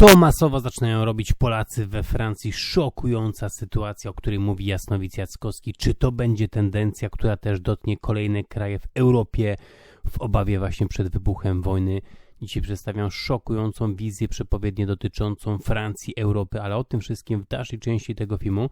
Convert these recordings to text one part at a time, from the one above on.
To masowo zaczynają robić Polacy we Francji. Szokująca sytuacja, o której mówi Jasnowic Jackowski. Czy to będzie tendencja, która też dotknie kolejne kraje w Europie w obawie właśnie przed wybuchem wojny? Dzisiaj przedstawiam szokującą wizję przepowiednię dotyczącą Francji, Europy, ale o tym wszystkim w dalszej części tego filmu.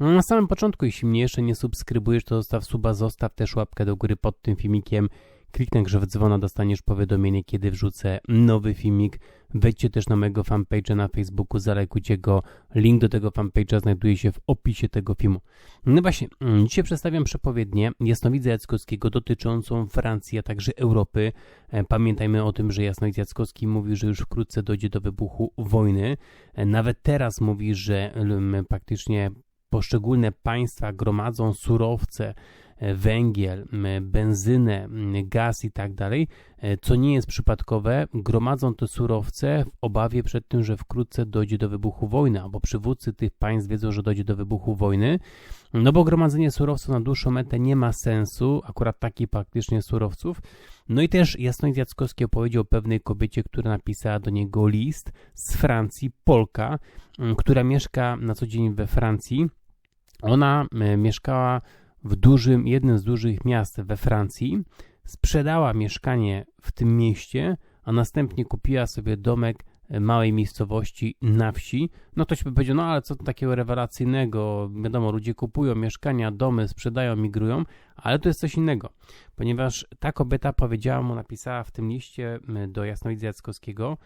Na samym początku, jeśli mnie jeszcze nie subskrybujesz, to zostaw suba, zostaw też łapkę do góry pod tym filmikiem. Kliknę grzew dzwona, dostaniesz powiadomienie, kiedy wrzucę nowy filmik. Wejdźcie też na mojego fanpage'a na Facebooku, zalajkujcie go. Link do tego fanpage'a znajduje się w opisie tego filmu. No właśnie, mm, dzisiaj przedstawiam przepowiednię Jasnowidza Jackowskiego dotyczącą Francji, a także Europy. E, pamiętajmy o tym, że Jasnowidz Jackowski mówi, że już wkrótce dojdzie do wybuchu wojny. E, nawet teraz mówi, że praktycznie poszczególne państwa gromadzą surowce, węgiel, benzynę, gaz i tak dalej, e, co nie jest przypadkowe, gromadzą te surowce w obawie przed tym, że wkrótce dojdzie do wybuchu wojny, albo przywódcy tych państw wiedzą, że dojdzie do wybuchu wojny, no bo gromadzenie surowców na dłuższą metę nie ma sensu, akurat takich praktycznie surowców. No i też Jasność Jackowski opowiedział o pewnej kobiecie, która napisała do niego list z Francji, Polka, która mieszka na co dzień we Francji. Ona mieszkała w dużym, jednym z dużych miast we Francji, sprzedała mieszkanie w tym mieście, a następnie kupiła sobie domek małej miejscowości na wsi, no ktoś by powiedział, no ale co takiego rewelacyjnego, wiadomo, ludzie kupują mieszkania, domy, sprzedają, migrują, ale to jest coś innego, ponieważ ta kobieta powiedziała mu, napisała w tym liście do Jasnowidza Jackowskiego,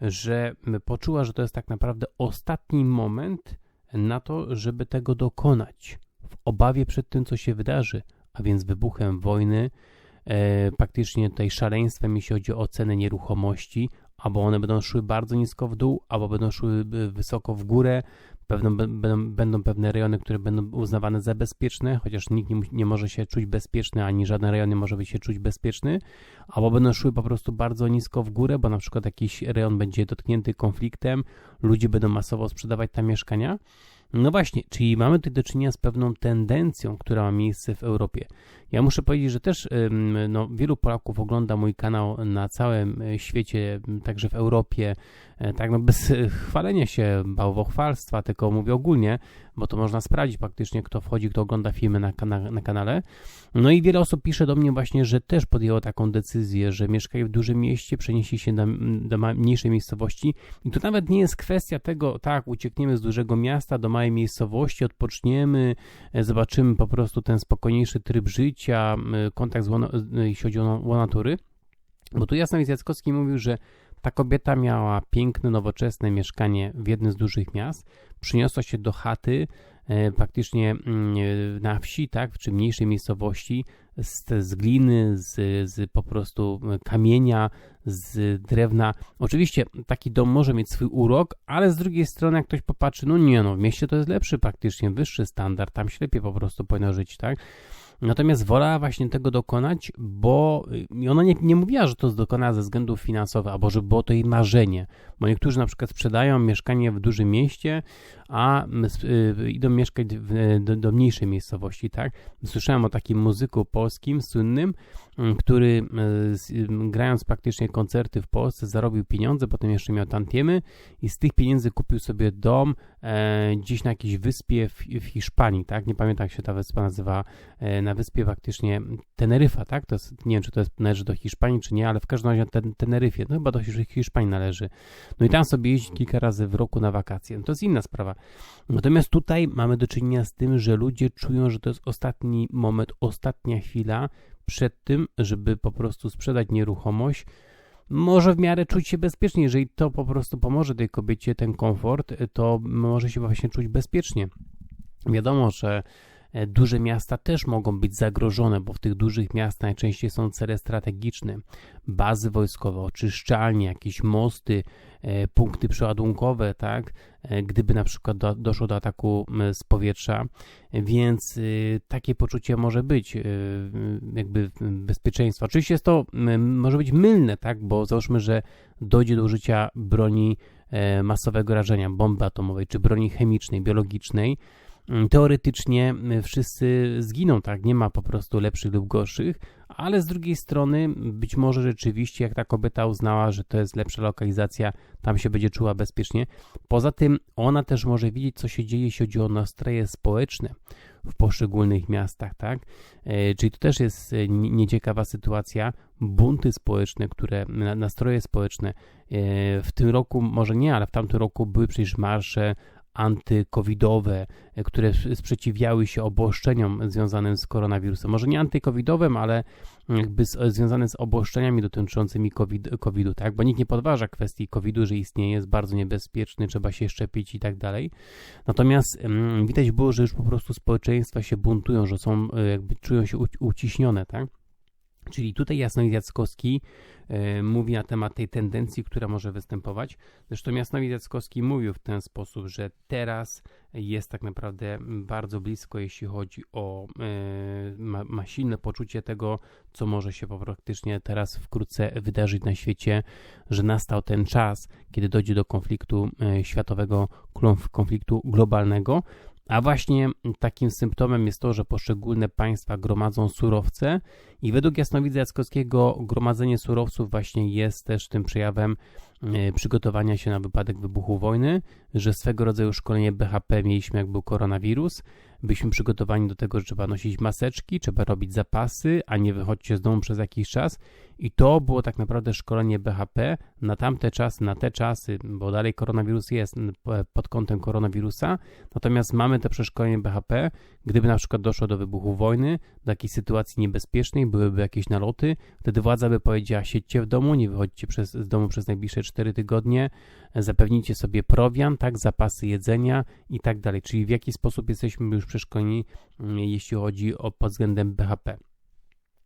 że poczuła, że to jest tak naprawdę ostatni moment na to, żeby tego dokonać obawie przed tym, co się wydarzy, a więc wybuchem wojny, e, praktycznie tutaj szaleństwem, jeśli chodzi o cenę nieruchomości, albo one będą szły bardzo nisko w dół, albo będą szły wysoko w górę, Pewną, będą, będą pewne rejony, które będą uznawane za bezpieczne, chociaż nikt nie, nie, może się czuć bezpieczny, ani żaden rejon nie może się czuć bezpieczny, albo będą szły po prostu bardzo nisko w górę, bo na przykład jakiś rejon będzie dotknięty konfliktem, ludzie będą masowo sprzedawać tam mieszkania. No właśnie, czyli mamy tutaj do czynienia z pewną tendencją, która ma miejsce w Europie. Ja muszę powiedzieć, że też no, wielu Polaków ogląda mój kanał na całym e, świecie, także w Europie, tak no bez chwalenia się, bałwochwalstwa, tylko mówię ogólnie, bo to można sprawdzić praktycznie, kto wchodzi, kto ogląda filmy na, na, na kanale. No i wiele osób pisze do mnie właśnie, że też podjęło taką decyzję, że mieszkają w dużym mieście, przenieśli się do, do mniejszej miejscowości i to nawet nie jest kwestia tego, tak, uciekniemy z dużego miasta do małej miejscowości, odpoczniemy, e, zobaczymy po prostu ten spokojniejszy tryb życia, kontakt z łono, jeśli chodzi o natury, bo tu Jasnowic Jackowski mówił, że ta kobieta miała piękne, nowoczesne mieszkanie w jednym z dużych miast, przyniosła się do chaty e, praktycznie mm, na wsi, tak, czy mniejszej miejscowości, z, z gliny, z, z po prostu kamienia, z drewna. Oczywiście taki dom może mieć swój urok, ale z drugiej strony jak ktoś popatrzy, no nie no, w mieście to jest lepszy praktycznie, wyższy standard, tam ślepie po prostu powinno żyć, tak. Natomiast wolała właśnie tego dokonać, bo i ona nie, nie mówiła, że to dokona ze względów finansowych, albo że było to jej marzenie. Bo niektórzy na przykład sprzedają mieszkanie w dużym mieście, a y, idą mieszkać w, do, do, mniejszej miejscowości, tak? Słyszałem o takim muzyku polskim słynnym, który grając praktycznie koncerty w Polsce zarobił pieniądze, potem jeszcze miał tantiemy i z tych pieniędzy kupił sobie dom e, gdzieś na jakiejś wyspie w, w, Hiszpanii, tak? Nie pamiętam jak się ta wyspa nazywa, e, na wyspie faktycznie Teneryfa, tak? To jest, nie wiem, czy to jest, należy do Hiszpanii, czy nie, ale w każdym razie ten, Teneryfie, no chyba do Hiszpanii należy. No i tam sobie jeździ kilka razy w roku na wakacje. No to jest inna sprawa. Natomiast tutaj mamy do czynienia z tym, że ludzie czują, że to jest ostatni moment, ostatnia chwila przed tym, żeby po prostu sprzedać nieruchomość. Może w miarę czuć się bezpiecznie, jeżeli to po prostu pomoże tej kobiecie, ten komfort, to może się właśnie czuć bezpiecznie. Wiadomo, że duże miasta też mogą być zagrożone, bo w tych dużych miastach najczęściej są cele strategiczne, bazy wojskowe, oczyszczalnie, jakieś mosty, e, punkty przeładunkowe, tak, e, gdyby na przykład do, doszło do ataku z powietrza, więc takie poczucie może być jakby bezpieczeństwa. Oczywiście jest to może być mylne, tak, bo załóżmy, że dojdzie do użycia broni masowego rażenia, bomby atomowej, czy broni chemicznej, biologicznej, teoretycznie wszyscy zginą, tak? Nie ma po prostu lepszych lub gorszych, ale z drugiej strony być może rzeczywiście, jak ta kobieta uznała, że to jest lepsza lokalizacja, tam się będzie czuła bezpiecznie. Poza tym ona też może widzieć, co się dzieje, jeśli chodzi o nastroje społeczne w poszczególnych miastach, tak? E, czyli to też jest e, nieciekawa sytuacja, bunty społeczne, które, nastroje społeczne. E, w tym roku, może nie, ale w tamtym roku były przecież marsze antykowidowe, które sprzeciwiały się obostrzeniom związanym z koronawirusem. Może nie antykowidowym, ale jakby z, związane z obostrzeniami dotyczącymi COVID, COVID-u, tak? Bo nikt nie podważa kwestii COVID-u, że istnieje, jest bardzo niebezpieczny, trzeba się szczepić i tak dalej. Natomiast mm, widać było, że już po prostu społeczeństwa się buntują, że są, jakby czują się uciśnione, tak? Czyli tutaj Jasnowic Jackowski e, mówi na temat tej tendencji, która może występować. Zresztą Jasnowic Jackowski mówił w ten sposób, że teraz jest tak naprawdę bardzo blisko, jeśli chodzi o, e, ma, ma silne poczucie tego, co może się praktycznie teraz wkrótce wydarzyć na świecie, że nastał ten czas, kiedy dojdzie do konfliktu e, światowego, konfliktu globalnego, a właśnie takim symptomem jest to, że poszczególne państwa gromadzą surowce i według Jasnowidza Jackowskiego gromadzenie surowców właśnie jest też tym przejawem przygotowania się na wypadek wybuchu wojny, że swego rodzaju szkolenie BHP mieliśmy jak był koronawirus, byliśmy przygotowani do tego, że trzeba nosić maseczki, trzeba robić zapasy, a nie wychodźcie z domu przez jakiś czas. I to było tak naprawdę szkolenie BHP na tamte czasy, na te czasy, bo dalej koronawirus jest pod kątem koronawirusa, natomiast mamy to przeszkolenie BHP, gdyby na przykład doszło do wybuchu wojny, do jakiejś sytuacji niebezpiecznej, byłyby jakieś naloty, wtedy władza by powiedziała siedźcie w domu, nie wychodźcie przez, z domu przez najbliższe 4 tygodnie, zapewnijcie sobie prowiant, tak, zapasy jedzenia i tak dalej, czyli w jaki sposób jesteśmy już przeszkoleni, mm, jeśli chodzi o pod względem BHP.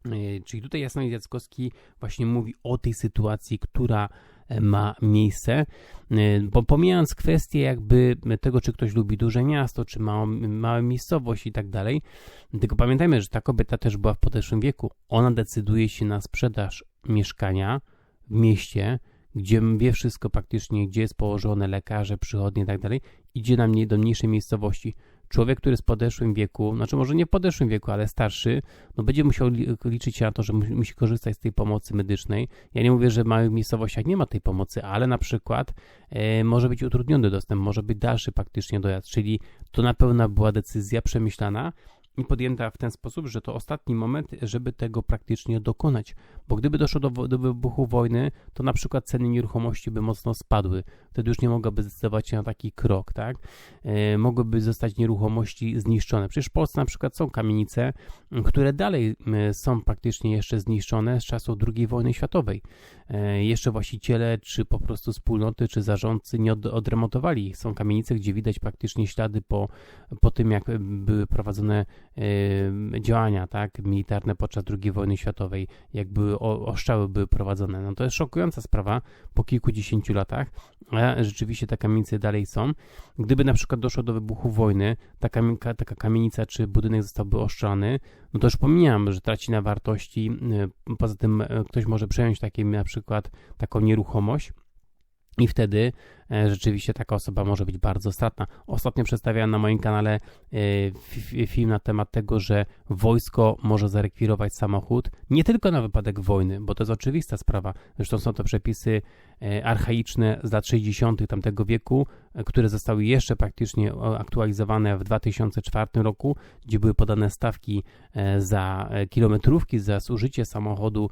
E, czyli tutaj Jasnowic Jackowski właśnie mówi o tej sytuacji, która e, ma miejsce, e, bo pomijając kwestię jakby tego, czy ktoś lubi duże miasto, czy małą, małą miejscowość i tak dalej, tylko pamiętajmy, że ta kobieta też była w podeszłym wieku. Ona decyduje się na sprzedaż mieszkania w mieście, gdzie wie wszystko praktycznie, gdzie jest położone, lekarze, przychodnie i tak idzie na mnie do mniejszej miejscowości. Człowiek, który jest w podeszłym wieku, znaczy może nie w podeszłym wieku, ale starszy, no będzie musiał liczyć się na to, że musi korzystać z tej pomocy medycznej. Ja nie mówię, że w małych miejscowościach nie ma tej pomocy, ale na przykład e, może być utrudniony dostęp, może być dalszy faktycznie dojazd, czyli to na pewno była decyzja przemyślana, podjęta w ten sposób, że to ostatni moment, żeby tego praktycznie dokonać. Bo gdyby doszło do, do wybuchu wojny, to na przykład ceny nieruchomości by mocno spadły. Wtedy już nie mogłaby zdecydować się na taki krok, tak? E, mogłyby zostać nieruchomości zniszczone. Przecież w Polsce na przykład są kamienice, które dalej są praktycznie jeszcze zniszczone z czasów II wojny światowej. E, jeszcze właściciele, czy po prostu wspólnoty, czy zarządcy nie od, odremontowali. Są kamienice, gdzie widać praktycznie ślady po, po tym, jak były prowadzone działania tak, militarne podczas II wojny światowej, jak były oszczały były prowadzone. No to jest szokująca sprawa po kilkudziesięciu latach, a rzeczywiście te kamienice dalej są. Gdyby na przykład doszło do wybuchu wojny, taka, taka kamienica czy budynek zostałby oszczany, no to już pomijam, że traci na wartości. Poza tym e, ktoś może przejąć takie na przykład taką nieruchomość, i wtedy rzeczywiście taka osoba może być bardzo stratna. Ostatnio przedstawiałem na moim kanale e, film na temat tego, że wojsko może zarekwirować samochód nie tylko na wypadek wojny, bo to jest oczywista sprawa. Zresztą są to przepisy e, archaiczne z lat 60. tamtego wieku, które zostały jeszcze praktycznie aktualizowane w 2004 roku, gdzie były podane stawki za kilometrówki, za zużycie samochodu,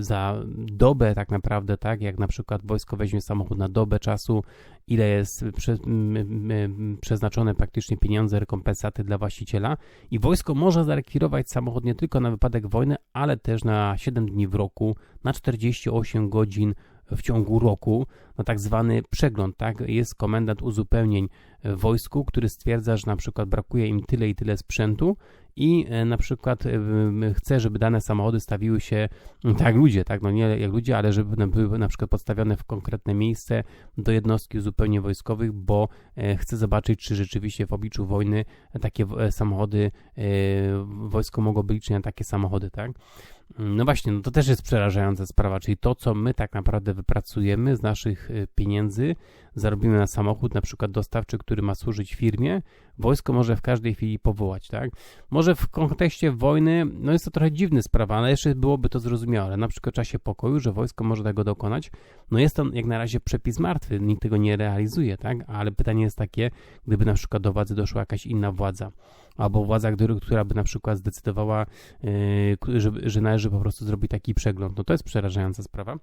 za dobę tak naprawdę, tak jak na przykład wojsko weźmie samochód na dobę czasu, ile jest prze, przeznaczone praktycznie pieniądze, rekompensaty dla właściciela. I wojsko może zarekwirować samochód nie tylko na wypadek wojny, ale też na 7 dni w roku, na 48 godzin w ciągu roku na tak zwany przegląd, tak? Jest komendant uzupełnień w wojsku, który stwierdza, że na przykład brakuje im tyle i tyle sprzętu i e, na przykład e, chce, żeby dane samochody stawiły się tak jak ludzie, tak, no nie jak ludzie, ale żeby były na przykład podstawione w konkretne miejsce do jednostki zupełnie wojskowych, bo e, chce zobaczyć, czy rzeczywiście w obliczu wojny takie samochody, wojsko mogłoby liczyć na takie samochody, tak. No właśnie, no to też jest przerażająca sprawa, czyli to, co my tak naprawdę wypracujemy z naszych y, pieniędzy, zarobimy na samochód, na przykład dostawczy, który ma służyć firmie, wojsko może w każdej chwili powołać, tak? Może w kontekście wojny, no jest to trochę dziwna sprawa, ale jeszcze byłoby to zrozumiałe, na przykład w czasie pokoju, że wojsko może tego dokonać, no jest to jak na razie przepis martwy, nikt tego nie realizuje, tak? Ale pytanie jest takie, gdyby na przykład do władzy doszła jakaś inna władza, albo władza, która by na przykład zdecydowała, yy, że, należy po prostu zrobić taki przegląd, no to jest przerażająca sprawa.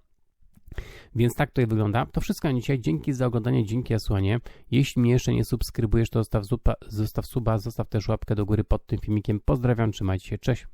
Więc tak to wygląda. To wszystko na dzisiaj. Dzięki za oglądanie, dzięki za. Jeśli mnie jeszcze nie subskrybujesz, to zostaw, zupa, zostaw suba, zostaw też łapkę do góry pod tym filmikiem. Pozdrawiam, trzymajcie się, cześć.